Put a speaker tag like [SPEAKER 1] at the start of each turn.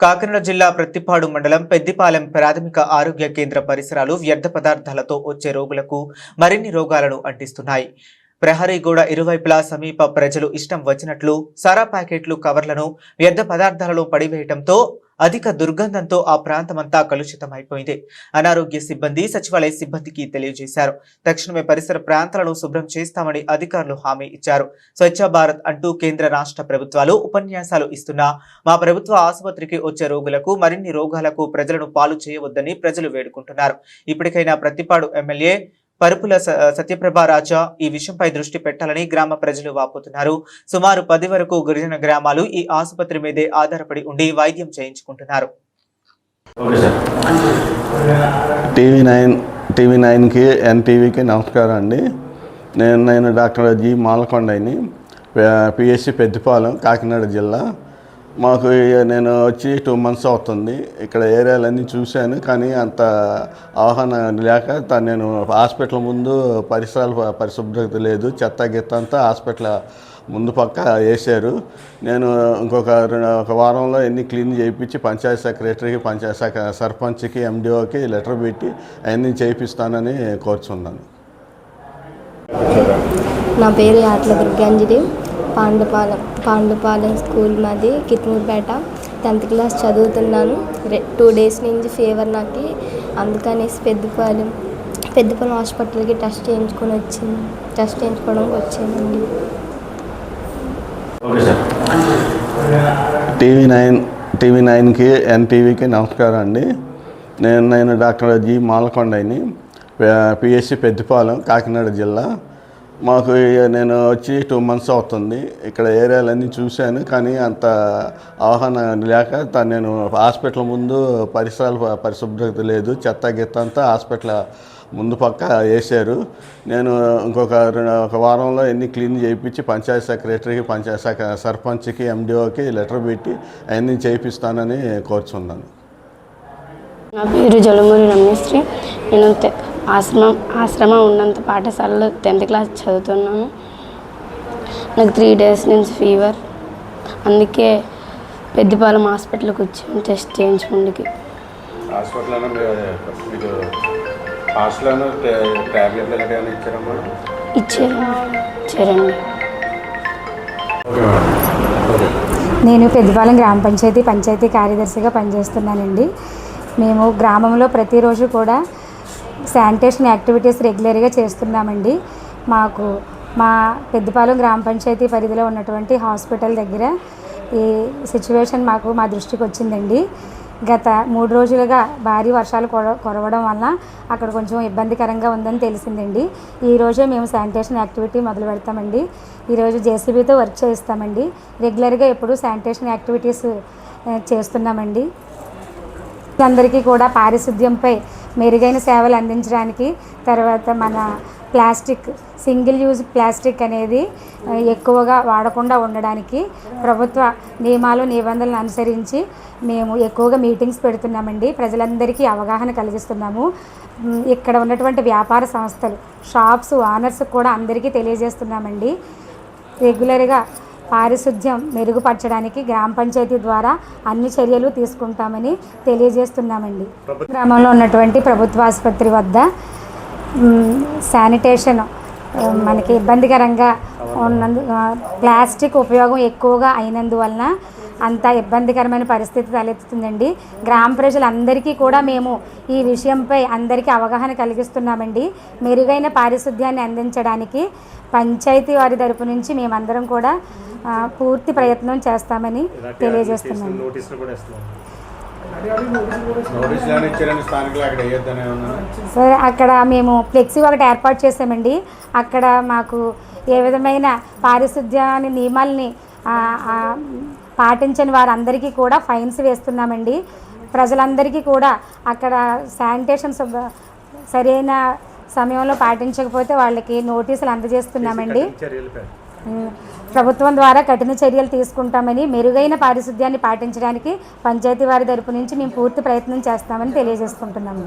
[SPEAKER 1] కాకినాడ జిల్లా ప్రత్తిపాడు మండలం పెద్దిపాలెం ప్రాథమిక ఆరోగ్య కేంద్ర పరిసరాలు వ్యర్థ పదార్థాలతో వచ్చే రోగులకు మరిన్ని రోగాలను అంటిస్తున్నాయి. ప్రహరీగూడ ఇరువైపులా సమీప ప్రజలు ఇష్టం వచ్చినట్లు సారా ప్యాకెట్లు కవర్లను వ్యర్థ పదార్థాలలో పడివేయటంతో అధిక దుర్గంధంతో ఆ ప్రాంతమంతా కలుషితమైపోయింది. అనారోగ్య సిబ్బంది సచివాలయ సిబ్బందికి తెలియజేశారు. తక్షణమే పరిసర ప్రాంతాలను శుభ్రం చేస్తామని అధికారులు హామీ ఇచ్చారు. స్వచ్ఛ భారత్ అంటూ కేంద్ర రాష్ట్ర ప్రభుత్వాలు ఉపన్యాసాలు ఇస్తున్నా మా ప్రభుత్వ ఆసుపత్రికి వచ్చే రోగులకు మరిన్ని రోగాలకు ప్రజలను పాలు చేయవద్దని ప్రజలు వేడుకుంటున్నారు. ఇప్పటికైనా ప్రతిపాడు ఎమ్మెల్యే పరుపుల స- సత్యప్రభ రాజా ఈ విషయంపై దృష్టి పెట్టాలని గ్రామ ప్రజలు వాపోతున్నారు. సుమారు పది వరకు గిరిజన గ్రామాలు ఈ ఆసుపత్రి మీదే ఆధారపడి ఉండి వైద్యం చేయించుకుంటున్నారు.
[SPEAKER 2] Okay sir.
[SPEAKER 3] TV nine TV నైన్కి ఎన్టీవీకి నమస్కారం అండి. నేను నేను డాక్టర్ జి. మాలకొండని పిఎస్సి పెద్దపాలెం కాకినాడ జిల్లా. మాకు నేను వచ్చి టూ మంత్స్ అవుతుంది. ఇక్కడ ఏరియాలన్నీ చూశాను కానీ అంత అవగాహన లేక నేను హాస్పిటల్ ముందు పరిసరాలు పరిశుభ్రత లేదు. చెత్త గిత్త అంతా హాస్పిటల్ ముందు పక్క వేశారు. నేను ఇంకొక రెండు- ఒక వారంలో ఎన్ని క్లీన్ చేయించి పంచాయత్ సెక్రటరీకి పంచాయత్ సెక- సర్పంచ్కి ఎండిఓకి లెటర్ పెట్టి అవన్నీ చేయిస్తానని కోరుచున్నాను.
[SPEAKER 4] నా పేరు యాట్ల దుర్గాంజలి. పాండుపాలెం పాండుపాలెం స్కూల్ మాది కిత్మూర్పేట. టెన్త్ క్లాస్ చదువుతున్నాను. రె టూ డేస్ నుంచి ఫీవర్ నాకు. అందుకనేసి పెద్దపాలెం పెద్దపాలెం హాస్పిటల్కి టెస్ట్ చేయించుకొని వచ్చింది. టెస్ట్ చేయించుకోవడానికి వచ్చానండి.
[SPEAKER 2] Okay sir.
[SPEAKER 3] TV nine TV నైన్కి ఎన్టీవీకి నమస్కారం అండి. నేను నేను డాక్టర్ జి. మాలకొండని పిఎస్సి పెద్దపాలెం కాకినాడ జిల్లా. మాకు నేను వచ్చి టూ మంత్స్ అవుతుంది. ఇక్కడ ఏరియాలన్నీ చూశాను కానీ అంత అవగాహన లేక నేను హాస్పిటల్ ముందు పరిసరాలు పరిశుభ్రత లేదు. చెత్త గిత్త అంతా హాస్పిటల్ ముందు పక్క వేసారు నేను ఇంకొక రెండు- ఒక వారంలో ఎన్ని క్లీన్ చేయించి పంచాయత్ సెక్రటరీకి పంచాయత్ సర్పంచ్కి ఎండిఓకి లెటర్ పెట్టి అవన్నీ చేయిస్తానని కోరుచున్నాను.
[SPEAKER 5] నా పేరు జలుమూరి రమేశ్రీ నేను ఆశ్రమం ఆశ్రమం ఉన్నంత పాఠశాలలో టెన్త్ క్లాస్ చదువుతున్నాను. నాకు త్రీ డేస్ నుంచి ఫీవర్ అందుకే పెద్దపాలెం హాస్పిటల్కి వచ్చాను టెస్ట్ ఇచ్చారు. ఇచ్చారండి.
[SPEAKER 6] నేను పెద్దపాలెం గ్రామ పంచాయతీ పంచాయతీ కార్యదర్శిగా పనిచేస్తున్నానండి. మేము గ్రామంలో ప్రతిరోజు కూడా శానిటేషన్ యాక్టివిటీస్ రెగ్యులర్గా చేస్తున్నామండి. మాకు మా పెద్దపాలెం గ్రామ పంచాయతీ పరిధిలో ఉన్నటువంటి హాస్పిటల్ దగ్గర ఈ సిచ్యువేషన్ మాకు మా దృష్టికి వచ్చిందండి. గత మూడు రోజులుగా భారీ వర్షాలు కుర కురవడం వల్ల అక్కడ కొంచెం ఇబ్బందికరంగా ఉందని తెలిసిందండి. ఈ రోజే మేము శానిటేషన్ యాక్టివిటీ మొదలు పెడతామండి. ఈరోజు జేసీబీతో వర్క్ చేయిస్తామండి. రెగ్యులర్గా ఎప్పుడు శానిటేషన్ యాక్టివిటీస్ చేస్తున్నామండి. అందరికీ కూడా పారిశుద్ధ్యంపై మెరుగైన సేవలు అందించడానికి తర్వాత మన ప్లాస్టిక్ సింగిల్ యూజ్ ప్లాస్టిక్ అనేది ఎక్కువగా వాడకుండా ఉండడానికి ప్రభుత్వ నియమాలు నిబంధనలు అనుసరించి మేము ఎక్కువగా మీటింగ్స్ పెడుతున్నామండి. ప్రజలందరికీ అవగాహన కలిగిస్తున్నాము. ఇక్కడ ఉన్నటువంటి వ్యాపార సంస్థలు షాప్స్ ఓనర్స్ కూడా అందరికీ తెలియజేస్తున్నామండి. రెగ్యులర్గా పారిశుద్ధ్యం మెరుగుపరచడానికి గ్రామ పంచాయతీ ద్వారా అన్ని చర్యలు తీసుకుంటామని తెలియజేస్తున్నామండి. గ్రామంలో ఉన్నటువంటి ప్రభుత్వ ఆసుపత్రి వద్ద శానిటేషన్ మనకి ఇబ్బందికరంగా ఉన్నందు ప్లాస్టిక్ ఉపయోగం ఎక్కువగా అయినందువలన అంత ఇబ్బందికరమైన పరిస్థితి తలెత్తుతుందండి. గ్రామ ప్రజలందరికీ కూడా మేము ఈ విషయంపై అందరికీ అవగాహన కలిగిస్తున్నామండి. మెరుగైన పారిశుద్ధ్యాన్ని అందించడానికి పంచాయతీ వారి తరపు నుంచి మేమందరం కూడా పూర్తి ప్రయత్నం చేస్తామని
[SPEAKER 2] ఏమన్నా?
[SPEAKER 6] సరే అక్కడ మేము ఫ్లెక్సీ ఒకటి ఏర్పాటు చేసామండి అక్కడ మాకు ఏ విధమైన పారిశుద్ధ్యాన్ని నియమాల్ని ఆ, ఆ, పాటించని వారందరికీ కూడా ఫైన్స్ వేస్తున్నామండి. ప్రజలందరికీ కూడా అక్కడ శానిటేషన్ సరైన సమయంలో పాటించకపోతే వాళ్ళకి నోటీసులు అందజేస్తున్నామండి. ప్రభుత్వం ద్వారా కఠిన చర్యలు తీసుకుంటామని మెరుగైన పారిశుద్ధ్యాన్ని పాటించడానికి పంచాయతీ వారి తరపు నుంచి మేము పూర్తి ప్రయత్నం చేస్తామని తెలియజేసుకుంటున్నాము.